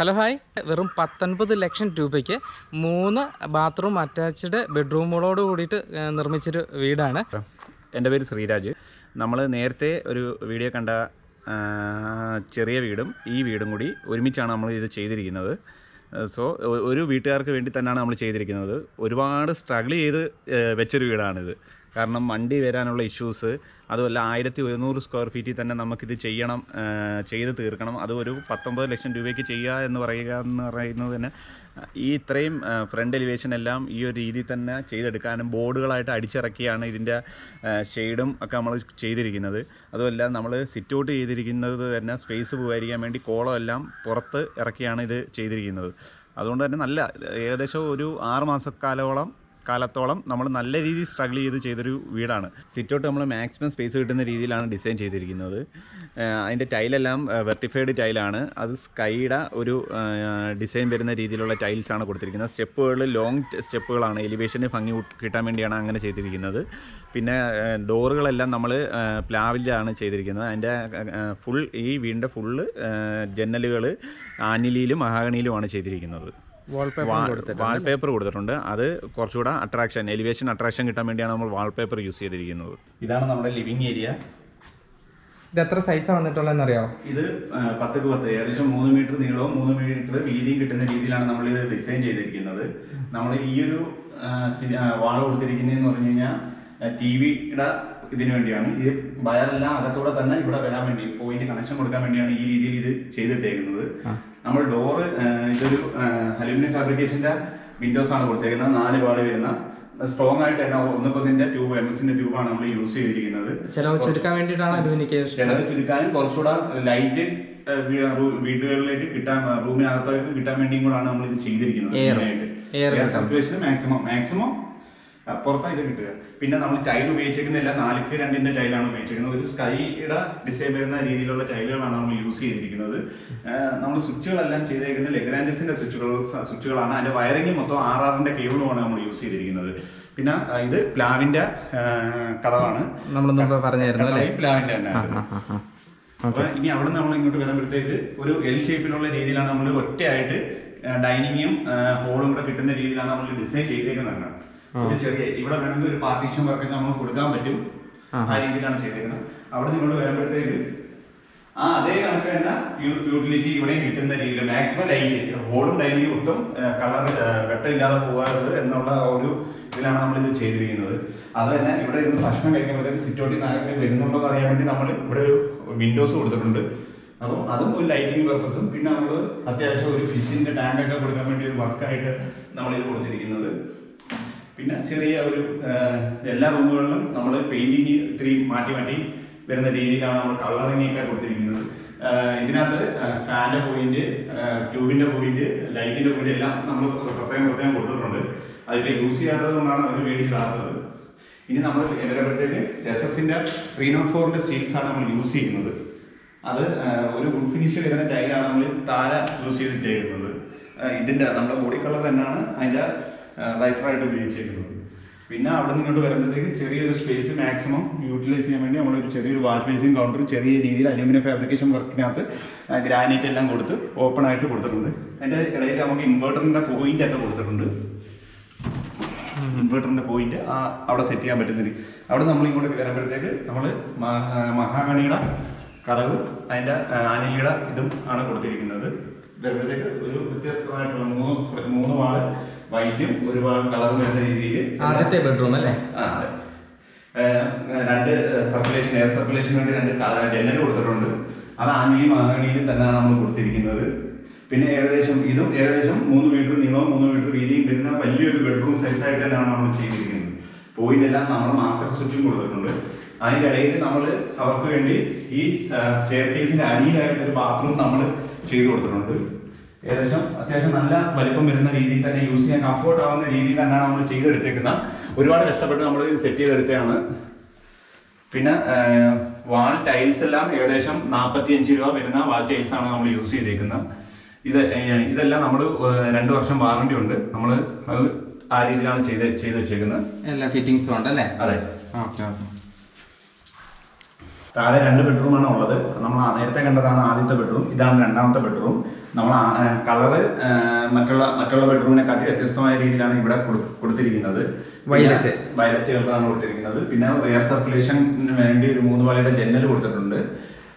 Hello hi. വെറും പത്തൊൻപത് ലക്ഷം രൂപയ്ക്ക് മൂന്ന് ബാത്റൂം അറ്റാച്ച്ഡ് ബെഡ്റൂമുകളോട് കൂടിയിട്ട് നിർമ്മിച്ചൊരു വീടാണ്. എന്റെ പേര് ശ്രീരാജ്. നമ്മൾ നേരത്തെ ഒരു വീഡിയോ കണ്ട ചെറിയ വീടും ഈ വീടും കൂടി ഒരുമിച്ചാണ് നമ്മൾ ഇത് ചെയ്തിരിക്കുന്നത്. സോ ഒരു വീട്ടുകാർക്ക് വേണ്ടി തന്നെയാണ് നമ്മൾ ചെയ്തിരിക്കുന്നത്. ഒരുപാട് സ്ട്രഗിൾ ചെയ്ത് വെച്ചൊരു വീടാണിത്. കാരണം വണ്ടി വരാനുള്ള ഇഷ്യൂസ് അതുമല്ല ആയിരത്തി ഒരുന്നൂറ് സ്ക്വയർ ഫീറ്റിൽ തന്നെ നമുക്കിത് ചെയ്യണം ചെയ്ത് തീർക്കണം. അത് ഒരു പത്തൊമ്പത് ലക്ഷം രൂപയ്ക്ക് ചെയ്യുക എന്ന് പറയുക എന്ന് പറയുന്നത് തന്നെ ഈ ഇത്രയും ഫ്രണ്ട് എലിവേഷൻ എല്ലാം ഈ ഒരു രീതിയിൽ തന്നെ ചെയ്തെടുക്കാനും ബോർഡുകളായിട്ട് അടിച്ചിറക്കിയാണ് ഇതിന്റെ ഷെയ്ഡും ഒക്കെ നമ്മൾ ചെയ്തിരിക്കുന്നത്. അതുമല്ല നമ്മൾ സിറ്റ് ഔട്ട് ചെയ്തിരിക്കുന്നത് തന്നെ സ്പേസ് പോകാതിരിക്കാൻ വേണ്ടി കോളം എല്ലാം പുറത്ത് ഇറക്കിയാണ് ഇത് ചെയ്തിരിക്കുന്നത്. അതുകൊണ്ട് തന്നെ നല്ല ഏകദേശം ഒരു ആറ് മാസക്കാലോളം കാലത്തോളം നമ്മൾ നല്ല രീതിയിൽ സ്ട്രഗിൾ ചെയ്ത് ചെയ്തൊരു വീടാണ്. സിറ്റൗട്ട് നമ്മൾ മാക്സിമം സ്പേസ് കിട്ടുന്ന രീതിയിലാണ് ഡിസൈൻ ചെയ്തിരിക്കുന്നത്. അതിന്റെ ടൈലെല്ലാം വെർട്ടിഫൈഡ് ടൈലാണ് അത് സ്കൈയുടെ ഒരു ഡിസൈൻ വരുന്ന രീതിയിലുള്ള ടൈൽസാണ് കൊടുത്തിരിക്കുന്നത്. സ്റ്റെപ്പുകൾ ലോങ് സ്റ്റെപ്പുകളാണ് എലിവേഷന് ഭംഗി കൂട്ട് കിട്ടാൻ വേണ്ടിയാണ് അങ്ങനെ ചെയ്തിരിക്കുന്നത്. പിന്നെ ഡോറുകളെല്ലാം നമ്മൾ പ്ലാവിലാണ് ചെയ്തിരിക്കുന്നത്. അതിന്റെ ഫുൾ ഈ വീടിന്റെ ഫുള്ള് ജനലുകൾ ആനിലിയിലും മഹാഗണിയിലുമാണ് ചെയ്തിരിക്കുന്നത്. വാൾപേപ്പർ കൊടുത്തിട്ടുണ്ട് അത് കുറച്ചുകൂടെ അട്രാക്ഷൻ എലിവേഷൻ അട്രാക്ഷൻ കിട്ടാൻ വേണ്ടിയാണ് നമ്മൾ വാൾപേപ്പർ യൂസ് ചെയ്തിരിക്കുന്നത്. ഇതാണ് നമ്മുടെ ലിവിംഗ് ഏരിയ ഇത് എത്ര സൈസാണ് വന്നിട്ടുള്ളതെന്ന് അറിയാമോ ഇത് പത്തുക്ക് പത്ത് ഏകദേശം മൂന്ന് മീറ്റർ നീളവും മൂന്ന് മീറ്റർ വീതിയും കിട്ടുന്ന രീതിയിലാണ് നമ്മൾ ഇത് ഡിസൈൻ ചെയ്തിരിക്കുന്നത്. നമ്മൾ ഈ ഒരു വാൾ കൊടുത്തിരിക്കുന്നതെന്ന് പറഞ്ഞു കഴിഞ്ഞാൽ ടി വിയുടെ ഇതിനു വേണ്ടിയാണ്. ഇത് വയറെല്ലാം അകത്തൂടെ തന്നെ ഇവിടെ വരാൻ വേണ്ടി പോയിന്റ് കണക്ഷൻ കൊടുക്കാൻ വേണ്ടിയാണ് ഈ രീതിയിൽ ഇത് ചെയ്തിട്ടേക്കുന്നത്. നമ്മൾ ഡോറ് ഇതൊരു അലുമിനിയം ഫാബ്രിക്കേഷന്റെ വിൻഡോസ് ആണ് കൊടുത്തേക്കുന്നത്. നാല് പാളി വരുന്ന സ്ട്രോങ് ആയിട്ട് തന്നെ ഒന്നിപ്പതിന്റെ ട്യൂബ് എം എസിന്റെ ട്യൂബാണ് നമ്മൾ യൂസ് ചെയ്തിരിക്കുന്നത്. ചിലവ് ചുരുക്കാൻ വേണ്ടിയിട്ടാണ് ചിലവ് ചുരുക്കാനും കുറച്ചുകൂടെ ലൈറ്റ് വീടുകളിലേക്ക് കിട്ടാൻ റൂമിനകത്തേക്ക് കിട്ടാൻ വേണ്ടിയും കൂടാണ് നമ്മൾ ഇത് ചെയ്തിരിക്കുന്നത് മെയിനായിട്ട്. എയർ maximum മാക്സിമം പുറത്താ ഇത് കിട്ടുക. പിന്നെ നമ്മൾ ടൈൽ ഉപയോഗിച്ചിരിക്കുന്നില്ല നാലുക്ക് രണ്ടിന്റെ ടൈലാണ് ഉപയോഗിച്ചിരിക്കുന്നത്. ഒരു സ്കൈയുടെ ഡിസൈൻ വരുന്ന രീതിയിലുള്ള ടൈലുകളാണ് നമ്മൾ യൂസ് ചെയ്തിരിക്കുന്നത്. നമ്മൾ സ്വിച്ചുകളെല്ലാം ചെയ്തേക്കുന്നത് ലെഗ്രാൻഡിസിന്റെ സ്വിച്ചുകൾ സ്വിച്ചുകളാണ്. അതിന്റെ വയറിംഗ് മൊത്തം ആർ ആറിന്റെ കേബിളുമാണ് നമ്മൾ യൂസ് ചെയ്തിരിക്കുന്നത്. പിന്നെ ഇത് പ്ലാവിന്റെ കഥവാണ് നമ്മൾ പറഞ്ഞായിരുന്നു പ്ലാവിന്റെ തന്നെ. അപ്പൊ ഇനി അവിടെ നമ്മൾ ഇങ്ങോട്ട് വരുമ്പോഴത്തേക്ക് ഒരു എൽ ഷേപ്പിലുള്ള രീതിയിലാണ് നമ്മൾ ഒറ്റയായിട്ട് ഡൈനിങ്ങും ഹോളും കൂടെ കിട്ടുന്ന രീതിയിലാണ് നമ്മൾ ഡിസൈൻ ചെയ്തേക്കുന്നത് ഒരു ചെറിയ ഇവിടെ വേണമെങ്കിൽ ഒരു പാർട്ടീഷൻ വർക്ക് നമ്മൾ കൊടുക്കാൻ പറ്റും. ആ രീതിയിലാണ് ചെയ്തേക്കുന്നത്. അവിടെ നിങ്ങൾ വരുമ്പോഴത്തേക്ക് ആ അതേ കണക്ക് തന്നെ യൂട്ടിലിറ്റി ഇവിടെയും കിട്ടുന്ന രീതിയിൽ മാക്സിമം ലൈനിങ് ഹോളും ലൈനിങ് ഒട്ടും കളർ വെട്ടമില്ലാതെ പോകാറുണ്ട് എന്നുള്ള ഒരു ഇതിലാണ് നമ്മൾ ഇത് ചെയ്തിരിക്കുന്നത്. അത് തന്നെ ഇവിടെ ഇരുന്ന് ഭക്ഷണം കഴിക്കുമ്പോഴത്തേക്ക് സിറ്റോട്ടി നാരങ്ങൾ വരുന്നുണ്ടോ എന്ന് അറിയാൻ വേണ്ടി നമ്മൾ ഇവിടെ ഒരു വിൻഡോസ് കൊടുത്തിട്ടുണ്ട്. അപ്പം അതും ഒരു ലൈറ്റിംഗ് പർപ്പസും പിന്നെ നമ്മൾ അത്യാവശ്യം ഒരു ഫിഷിന്റെ ടാങ്ക് ഒക്കെ കൊടുക്കാൻ വേണ്ടി ഒരു വർക്കായിട്ട് നമ്മൾ ഇത് കൊടുത്തിരിക്കുന്നത്. പിന്നെ ചെറിയ ഒരു എല്ലാ റൂമുകളിലും നമ്മൾ പെയിന്റിങ് ഇത്തിരി മാറ്റി മാറ്റി വരുന്ന രീതിയിലാണ് നമ്മൾ കളറിങ് ഒക്കെ കൊടുത്തിരിക്കുന്നത് ഇതിനകത്ത് ഫാന്റെ പോയിന്റ് ട്യൂബിന്റെ പോയിന്റ് ലൈറ്റിന്റെ പോയിന്റ് എല്ലാം നമ്മൾ പ്രത്യേകം പ്രത്യേകം കൊടുത്തിട്ടുണ്ട്. അതിപ്പോൾ യൂസ് ചെയ്യാത്തത് കൊണ്ടാണ് അവർ മേടിച്ചിടാത്തത് ഇനി നമ്മൾ വരുമ്പോഴത്തേക്ക് എസ് എസിന്റെ ത്രീ നോട്ട് സ്റ്റീൽസ് ആണ് നമ്മൾ യൂസ് ചെയ്യുന്നത്. അത് ഒരു ഗുഡ് ഫിനിഷ് വരുന്ന ടൈലാണ് നമ്മൾ താഴെ യൂസ് ചെയ്തിട്ടേക്കുന്നത്. ഇതിന്റെ നമ്മുടെ ബോഡി കളർ തന്നെയാണ്. അതിന്റെ റൈസറായിട്ട് ഉപയോഗിച്ചിരിക്കുന്നത് പിന്നെ അവിടെ നിന്ന് ഇങ്ങോട്ട് വരുമ്പോഴത്തേക്ക് ചെറിയൊരു സ്പേസ് മാക്സിമം യൂട്ടിലൈസ് ചെയ്യാൻ വേണ്ടി നമ്മളൊരു ചെറിയൊരു വാഷ് ബേസിൻ കൗണ്ടർ ചെറിയ രീതിയിൽ അലൂമിനിയം ഫാബ്രിക്കേഷൻ വർക്കിനകത്ത് ഗ്രാനൈറ്റ് എല്ലാം കൊടുത്ത് ഓപ്പൺ ആയിട്ട് കൊടുത്തിട്ടുണ്ട്. അതിന്റെ ഇടയിൽ നമുക്ക് ഇൻവേർട്ടറിന്റെ പോയിന്റ് ഒക്കെ കൊടുത്തിട്ടുണ്ട്. ഇൻവേർട്ടറിന്റെ പോയിന്റ് ആ അവിടെ സെറ്റ് ചെയ്യാൻ പറ്റുന്നില്ല അവിടെ നമ്മൾ ഇങ്ങോട്ട് വരുമ്പോഴത്തേക്ക് നമ്മൾ മഹാഗണിയുടെ കഥവും അതിന്റെ ആനയുടെ ഇതും ആണ് കൊടുത്തിരിക്കുന്നത്. വരുമ്പോഴത്തേക്ക് ഒരു വ്യത്യസ്തമായിട്ടുള്ള മൂന്ന് മൂന്ന് വാൾ വൈറ്റും ഒരുപാട് കളറും വരുന്ന രീതിയിൽ ആദ്യത്തെ ബെഡ്റൂം അല്ലേ? ആ, അതെ. രണ്ട് സർക്കുലേഷൻ എയർ സർക്കുലേഷന് വേണ്ടി രണ്ട് ജനൽ കൊടുത്തിട്ടുണ്ട്. അത് ആംഗിലും ആംഗണിയിലും തന്നെയാണ് നമ്മൾ കൊടുത്തിരിക്കുന്നത്. പിന്നെ ഏകദേശം ഇതും ഏകദേശം മൂന്ന് മീറ്റർ നീളവും മൂന്ന് മീറ്റർ വീതിയും വരുന്ന വലിയൊരു ബെഡ്റൂം സൈസ് ആയിട്ട് തന്നെയാണ് നമ്മൾ ചെയ്തിരിക്കുന്നത്. പോയിന്റ് എല്ലാം നമ്മൾ മാസ്റ്റർ സ്വിച്ചും കൊടുത്തിട്ടുണ്ട്. അതിന്റെ ഇടയിൽ നമ്മൾ അവർക്ക് വേണ്ടി ഈ സ്റ്റെയർ കേസിന്റെ അടിയിലായിട്ട് ഒരു ബാത്റൂം നമ്മൾ ചെയ്തു കൊടുത്തിട്ടുണ്ട്. ഏകദേശം അത്യാവശ്യം നല്ല വലിപ്പം വരുന്ന രീതിയിൽ തന്നെ യൂസ് ചെയ്യാൻ കംഫോർട്ട് ആവുന്ന രീതിയിൽ തന്നെയാണ് നമ്മൾ ചെയ്തെടുത്തേക്കുന്നത്. ഒരുപാട് കഷ്ടപ്പെട്ട് നമ്മൾ സെറ്റ് ചെയ്തെടുത്തതാണ്. പിന്നെ വാൾ ടൈൽസ് എല്ലാം ഏകദേശം നാൽപ്പത്തി അഞ്ച് രൂപ വരുന്ന വാൾ ടൈൽസ് ആണ് നമ്മൾ യൂസ് ചെയ്തേക്കുന്നത്. ഇത് ഇതെല്ലാം നമ്മൾ രണ്ട് വർഷം വാറണ്ടി ഉണ്ട്. നമ്മൾ അത് ആ രീതിയിലാണ് ചെയ്ത് ചെയ്ത് വെച്ചേക്കുന്നത്. എല്ലാ ഉണ്ട് അല്ലേ അതെ. Okay okay. താഴെ രണ്ട് ബെഡ്റൂമാണ് ഉള്ളത്. നമ്മൾ നേരത്തെ കണ്ടതാണ് ആദ്യത്തെ ബെഡ്റൂം ഇതാണ് രണ്ടാമത്തെ ബെഡ്റൂം നമ്മൾ കളറ് മറ്റുള്ള മറ്റുള്ള ബെഡ്റൂമിനെ കാട്ടി വ്യത്യസ്തമായ രീതിയിലാണ് ഇവിടെ കൊടുത്തിരിക്കുന്നത്. വയലറ്റ് വയലറ്റ് കളറാണ് കൊടുത്തിരിക്കുന്നത്. പിന്നെ എയർ സർക്കുലേഷന് വേണ്ടി ഒരു മൂന്ന് പാളിയുടെ ജനൽ കൊടുത്തിട്ടുണ്ട്.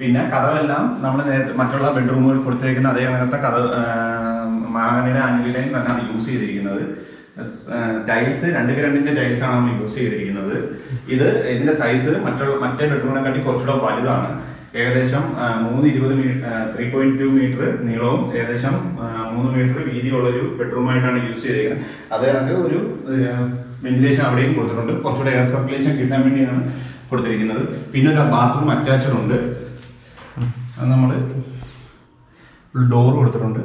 പിന്നെ കഥവെല്ലാം നമ്മൾ നേരത്തെ മറ്റുള്ള ബെഡ്റൂമുകൾ കൊടുത്തിരിക്കുന്ന അതേ അങ്ങനത്തെ കഥ മഹാഗണിയുടെ ആനുകൂല്യം തന്നെയാണ് യൂസ് ചെയ്തിരിക്കുന്നത്. ടൈൽസ് രണ്ട് രണ്ടിന്റെ ടൈൽസ് ആണ് നമ്മൾ യൂസ് ചെയ്തിരിക്കുന്നത്. ഇത് ഇതിന്റെ സൈസ് മറ്റുള്ള മറ്റേ ബെഡ്റൂമിനെക്കാട്ടി കുറച്ചുകൂടെ വലുതാണ്. ഏകദേശം മൂന്ന് ഇരുപത് ത്രീ പോയിന്റ് ടു മീറ്റർ നീളവും ഏകദേശം മൂന്ന് മീറ്റർ വീതിയുള്ള ഒരു ബെഡ്റൂമായിട്ടാണ് യൂസ് ചെയ്തിരിക്കുന്നത് അത് കണക്ക് ഒരു വെന്റിലേഷൻ അവിടെയും കൊടുത്തിട്ടുണ്ട്. കുറച്ചുകൂടെ എയർ സർക്കുലേഷൻ കിട്ടാൻ വേണ്ടിയാണ് കൊടുത്തിരിക്കുന്നത്. പിന്നെ ഒരു ബാത്റൂം അറ്റാച്ച്ഡ് ഉണ്ട്. നമ്മൾ ഡോർ കൊടുത്തിട്ടുണ്ട്.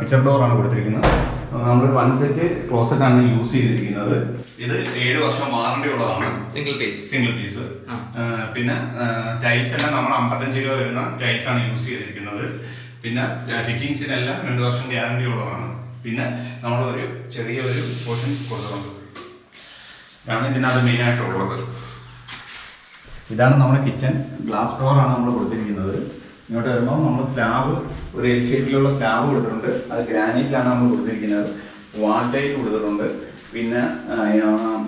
പിക്ചർ ഡോറാണ് കൊടുത്തിരിക്കുന്നത്. നമ്മൾ വൺ സെറ്റ് ക്ലോസറ്റ് ആണ് യൂസ് ചെയ്തിരിക്കുന്നത്. ഇത് ഏഴ് വർഷം വാറണ്ടി ഉള്ളതാണ്. സിംഗിൾ പീസ് സിംഗിൾ പീസ് പിന്നെ ടൈൽസ് എല്ലാം നമ്മൾ അമ്പത്തഞ്ച് രൂപ വരുന്ന ടൈൽസ് ആണ് യൂസ് ചെയ്തിരിക്കുന്നത്. പിന്നെ ഫിറ്റിങ്സിനെല്ലാം രണ്ട് വർഷം ഗ്യാരണ്ടി ഉള്ളതാണ്. പിന്നെ നമ്മൾ ഒരു ചെറിയ ഒരു പോർഷൻസ് കൊടുക്കുന്നുണ്ട് ഇതാണ് ഇതിനകത്ത് മെയിൻ ആയിട്ടുള്ളത്. ഇതാണ് നമ്മുടെ കിച്ചൺ ഗ്ലാസ് ഡോർ ആണ് നമ്മൾ കൊടുത്തിരിക്കുന്നത്. ഇങ്ങോട്ട് വരുമ്പോൾ നമ്മൾ സ്ലാബ് ഒരു എൽ ഷേപ്പിലുള്ള സ്ലാബ് കൊടുത്തിട്ടുണ്ട്. അത് ഗ്രാനൈറ്റിലാണ് നമ്മൾ കൊടുത്തിരിക്കുന്നത്. വാൾ ടൈൽ കൊടുത്തിട്ടുണ്ട്. പിന്നെ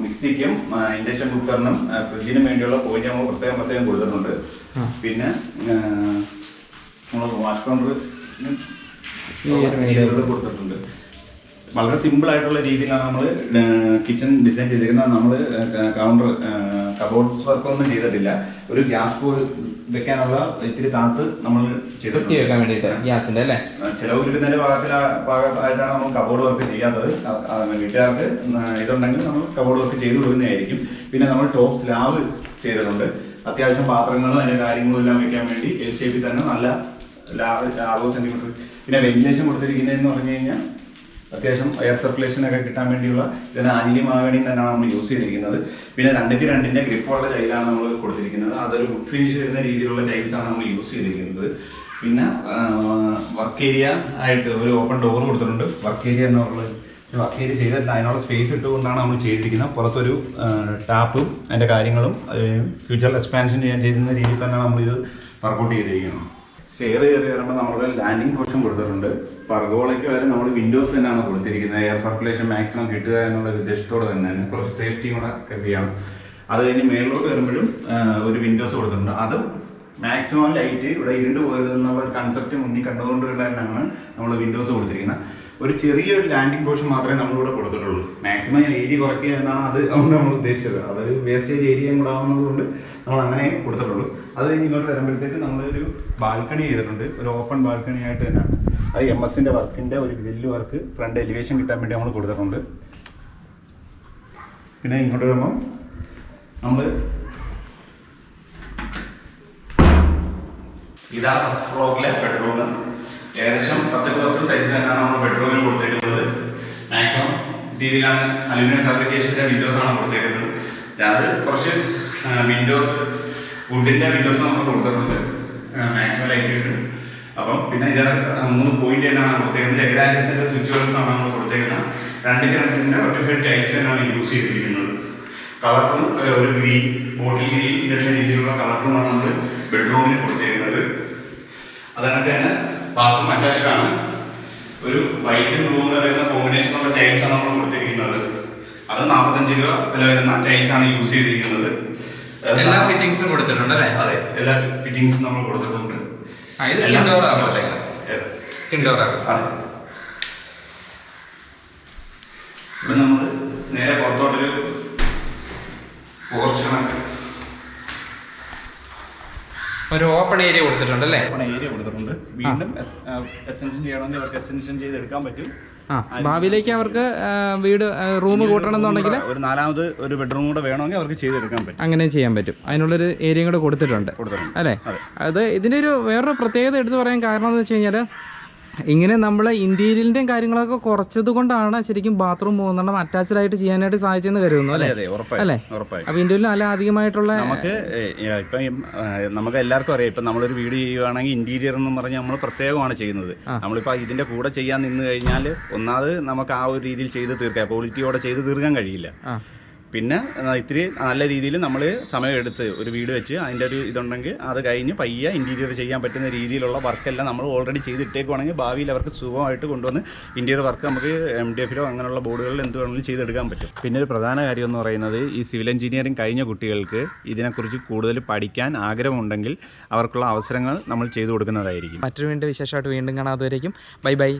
മിക്സിക്കും ഇൻഡക്ഷൻ കുക്കറിനും ഫ്രിഡ്ജിനും വേണ്ടിയുള്ള പോയിന്റ് നമ്മൾ പ്രത്യേകം പ്രത്യേകം കൊടുത്തിട്ടുണ്ട്. പിന്നെ നമ്മൾ വാഷ് കൗണ്ടർ കൊടുത്തിട്ടുണ്ട്. വളരെ സിമ്പിൾ ആയിട്ടുള്ള രീതിയിലാണ് നമ്മൾ കിച്ചൺ ഡിസൈൻ ചെയ്തിരിക്കുന്നത്. നമ്മൾ കൗണ്ടർ കബോർഡ്സ് വർക്കൊന്നും ചെയ്തിട്ടില്ല. ഒരു ഗ്യാസ് പോൾ വെക്കാനുള്ള ഇത്തിരി താത്ത് നമ്മൾ ചെയ്തിട്ട് വെക്കാൻ ചെയ്തിട്ടുണ്ട് വേണ്ടിയിട്ട് ഗ്യാസിന്റെ അല്ലേ? ഭാഗത്തിൽ ഭാഗമായിട്ടാണ് നമ്മൾ കബോർഡ് വർക്ക് ചെയ്യാത്തത്. വീട്ടുകാർക്ക് ഇതുണ്ടെങ്കിൽ നമ്മൾ കബോർഡ് വർക്ക് ചെയ്തു കൊടുക്കുന്നതായിരിക്കും. പിന്നെ നമ്മൾ ടോപ്പ് സ്ലാബ് ചെയ്തിട്ടുണ്ട്. അത്യാവശ്യം പാത്രങ്ങളും അതിന്റെ കാര്യങ്ങളും എല്ലാം വെക്കാൻ വേണ്ടി എൽ ഷേപ്പിൽ തന്നെ നല്ല ലാബ് അറുപത് സെന്റിമീറ്റർ പിന്നെ വെന്റിലേഷൻ കൊടുത്തിരിക്കുന്നതെന്ന് പറഞ്ഞു കഴിഞ്ഞാൽ അത്യാവശ്യം എയർ സർക്കുലേഷൻ ഒക്കെ കിട്ടാൻ വേണ്ടിയുള്ള ഇതിന് വേണ്ടി തന്നെയാണ് നമ്മൾ യൂസ് ചെയ്തിരിക്കുന്നത്. പിന്നെ രണ്ടിക്ക് രണ്ടിന്റെ ഗ്രിപ്പുള്ള ടൈലാണ് നമ്മൾ കൊടുത്തിരിക്കുന്നത്. അതൊരു വുഡ് ഫിനിഷ് വരുന്ന രീതിയിലുള്ള ടൈൽസ് ആണ് നമ്മൾ യൂസ് ചെയ്തിരിക്കുന്നത്. പിന്നെ വർക്ക് ഏരിയ ആയിട്ട് ഒരു ഓപ്പൺ ഡോർ കൊടുത്തിട്ടുണ്ട്. വർക്ക് ഏരിയ എന്നുള്ളത് വർക്ക് ഏരിയ ചെയ്തിട്ടില്ല അതിനുള്ള സ്പേസ് ഇട്ടുകൊണ്ടാണ് നമ്മൾ ചെയ്തിരിക്കുന്നത്. പുറത്തൊരു ടാപ്പും അതിന്റെ കാര്യങ്ങളും ഫ്യൂച്ചർ എക്സ്പാൻഷൻ ചെയ്യാൻ ചെയ്യുന്ന രീതിയിൽ തന്നെയാണ് നമ്മൾ ഇത് വർക്കൗട്ട് ചെയ്തിരിക്കുന്നത്. സ്റ്റെയർ കയറി വരുമ്പോൾ നമ്മൾ ലാൻഡിംഗ് പോർഷൻ കൊടുത്തിട്ടുണ്ട്. പർഗോളയ്ക്ക് വരെ നമ്മൾ വിൻഡോസ് തന്നെയാണ് കൊടുത്തിരിക്കുന്നത്. എയർ സർക്കുലേഷൻ മാക്സിമം കിട്ടുക എന്നുള്ള ഉദ്ദേശത്തോടെ തന്നെയാണ്. കുറച്ച് സേഫ്റ്റി കൂടെ കരുതിയാണ്. അത് കഴിഞ്ഞ് മേളിലോട്ട് വരുമ്പോഴും ഒരു വിൻഡോസ് കൊടുത്തിട്ടുണ്ട്. അതും മാക്സിമം ലൈറ്റ് ഇവിടെ ഇരുണ്ട് പോയത് എന്നുള്ള കൺസെപ്റ്റ് മുന്നിൽ കണ്ടുകൊണ്ട് തന്നെയാണ് നമ്മൾ വിൻഡോസ് കൊടുത്തിരിക്കുന്നത്. ഒരു ചെറിയൊരു ലാൻഡിംഗ് പോർഷൻ മാത്രമേ നമ്മളിവിടെ കൊടുത്തിട്ടുള്ളൂ. മാക്സിമം ഏരിയ കുറയ്ക്കുക എന്നാണ് അത് നമ്മൾ ഉദ്ദേശിച്ചത്. അതൊരു വേസ്റ്റേജ് ഏരിയയും കൂടെ ആവുന്നതുകൊണ്ട് നമ്മൾ അങ്ങനെ കൊടുത്തിട്ടുള്ളൂ. അത് കഴിഞ്ഞ് ഇങ്ങോട്ട് വരുമ്പോഴത്തേക്ക് നമ്മളൊരു ബാൽക്കണി ചെയ്തിട്ടുണ്ട്. ഒരു ഓപ്പൺ ബാൽക്കണി ആയിട്ട് തന്നെയാണ്. അത് എം എസിന്റെ വർക്കിന്റെ ഒരു ഗ്രില്ല് വർക്ക് ഫ്രണ്ട് എലിവേഷൻ കിട്ടാൻ വേണ്ടി നമ്മൾ കൊടുത്തിട്ടുണ്ട്. പിന്നെ ഇങ്ങോട്ട് വരുമ്പോൾ നമ്മൾ ഇതാണ് ഫസ്റ്റ് ഫ്ലോറിലെ ബെഡ്റൂം ഏകദേശം പത്ത് പത്ത് സൈസ് തന്നെയാണ് നമ്മൾ ബെഡ്റൂമിൽ കൊടുത്തേക്കുന്നത്. മാക്സിമം രീതിയിലാണ് അലുമിനിയം ഫാബ്രിക്കേഷന്റെ വിൻഡോസ് ആണ് കൊടുത്തേക്കുന്നത്. അത് കുറച്ച് വിൻഡോസ് വുഡിന്റെ വിൻഡോസ് നമ്മൾ കൊടുത്തിട്ടുണ്ട് മാക്സിമം ലൈറ്റ് കിട്ടും അപ്പം പിന്നെ ഇതിനകത്ത് മൂന്ന് പോയിന്റ് തന്നെയാണ് കൊടുത്തേക്കുന്നത്. ലെഗ്രാൻഡസിന്റെ സ്വിച്ചുകൾസ് ആണ് നമ്മൾ കൊടുത്തേക്കുന്നത്. രണ്ട് കിണറ്റിന്റെ ഒറ്റ ടൈൽസ് തന്നെയാണ് യൂസ് ചെയ്തിരിക്കുന്നത്. കളറും ഒരു ഗ്രീൻ ബോട്ടിൽ ഗ്രീൻ ഇങ്ങനത്തെ രീതിയിലുള്ള കളറുമാണ് നമ്മൾ ബെഡ്റൂമിന് കൊടുത്തേക്കുന്നത്. അതിനകത്ത് തന്നെ ബാത്റൂം അറ്റാച്ച്ഡ് ആണ്. ഒരു വൈറ്റ് ബ്ലൂ എന്ന് പറയുന്ന കോമ്പിനേഷൻ കോമ്പിനേഷനുള്ള ടൈൽസ് ആണ് നമ്മൾ കൊടുത്തിരിക്കുന്നത്. അത് നാൽപ്പത്തഞ്ച് രൂപ വില വരുന്ന ടൈൽസ് ആണ് യൂസ് ചെയ്തിരിക്കുന്നത്. എല്ലാ ഫിറ്റിംഗ്സും കൊടുത്തിട്ടുണ്ട് അല്ലേ അതെ എല്ലാ ഫിറ്റിംഗ്സും നമ്മൾ കൊടുത്തിട്ടുണ്ട്. ഇത്. സ്കിൻ ഡോർ അതെ. ഇവിടെ നമ്മൾ നേരെ പുറത്തോട്ടൊരു പോർച്ചണൊക്കെ ഒരു ഓപ്പൺ ഏരിയ കൊടുത്തിട്ടുണ്ട് അല്ലേ ഓപ്പൺ ഏരിയ കൊടുത്തിട്ടുണ്ട്. വീണ്ടും എക്സ്റ്റൻഷൻ ചെയ്യണമെങ്കിൽ അവർക്ക് എക്സ്റ്റൻഷൻ ചെയ്ത് എടുക്കാൻ പറ്റും. ഭാവിയിലേക്ക് അവർക്ക് വീട് റൂം കൂട്ടണം എന്നുണ്ടെങ്കിൽ ഒരു നാലാമത് ഒരു ബെഡ്റൂം കൂടെ വേണമെങ്കിൽ അവർക്ക് ചെയ്തെടുക്കാൻ പറ്റും. അങ്ങനെ ചെയ്യാൻ പറ്റും. അതിനുള്ളൊരു ഏരിയയും കൂടെ കൊടുത്തിട്ടുണ്ട്. അല്ലേ? അതെ. അത് ഇതിന്റെ ഒരു വേറൊരു പ്രത്യേകത എടുത്തു പറയാൻ കാരണം എന്ന് വെച്ച് കഴിഞ്ഞാൽ ഇങ്ങനെ നമ്മൾ ഇന്റീരിയലിന്റെയും കാര്യങ്ങളൊക്കെ കുറച്ചത് കൊണ്ടാണ് ശരിക്കും ബാത്റൂം മൂന്നെണ്ണം അറ്റാച്ച്ഡ് ആയിട്ട് ചെയ്യാനായിട്ട് സാധിച്ചെന്ന് കരുതുന്നു അല്ലേ? അല്ലേ? അപ്പോൾ ഇന്റീരിയൽ നല്ല അധികമായിട്ടുള്ള നമുക്ക് ഇപ്പൊ നമുക്ക് എല്ലാവർക്കും അറിയാം ഇപ്പൊ നമ്മളൊരു വീട് ചെയ്യുവാണെങ്കിൽ ഇന്റീരിയർ എന്ന് പറഞ്ഞാൽ നമ്മൾ പ്രത്യേകമാണ് ചെയ്യുന്നത്. നമ്മളിപ്പോ ഇതിന്റെ കൂടെ ചെയ്യാൻ നിന്ന് കഴിഞ്ഞാൽ ഒന്നാമത് നമുക്ക് ആ ഒരു രീതിയിൽ ചെയ്ത് തീർക്കാം. ക്വാളിറ്റിയോടെ ചെയ്ത് തീർക്കാൻ കഴിയില്ല. പിന്നെ ഇത്തിരി നല്ല രീതിയിൽ നമ്മൾ സമയമെടുത്ത് ഒരു വീട് വെച്ച് അതിന്റെ ഒരു ഇതുണ്ടെങ്കിൽ അത് കഴിഞ്ഞ് പയ്യെ ഇന്റീരിയർ ചെയ്യാൻ പറ്റുന്ന രീതിയിലുള്ള വർക്കെല്ലാം നമ്മൾ ഓൾറെഡി ചെയ്തിട്ടേക്കുവാണെങ്കിൽ ഭാവിയിൽ അവർക്ക് സുഖമായിട്ട് കൊണ്ടുവന്ന് ഇന്റീരിയർ വർക്ക് നമുക്ക് എം ഡി എഫിലോ അങ്ങനെയുള്ള ബോർഡുകളിൽ എന്ത് വേണമെങ്കിലും ചെയ്തെടുക്കാൻ പറ്റും. പിന്നെ ഒരു പ്രധാന കാര്യം എന്ന് പറയുന്നത് ഈ സിവിൽ എഞ്ചിനീയറിംഗ് കഴിഞ്ഞ കുട്ടികൾക്ക് ഇതിനെക്കുറിച്ച് കൂടുതൽ പഠിക്കാൻ ആഗ്രഹമുണ്ടെങ്കിൽ അവർക്കുള്ള അവസരങ്ങൾ നമ്മൾ ചെയ്തു കൊടുക്കുന്നതായിരിക്കും. മറ്റൊരു വീണ്ടും വിശേഷമായിട്ട് വീണ്ടും കാണാം. അതുവരേക്കും ബൈ ബൈ.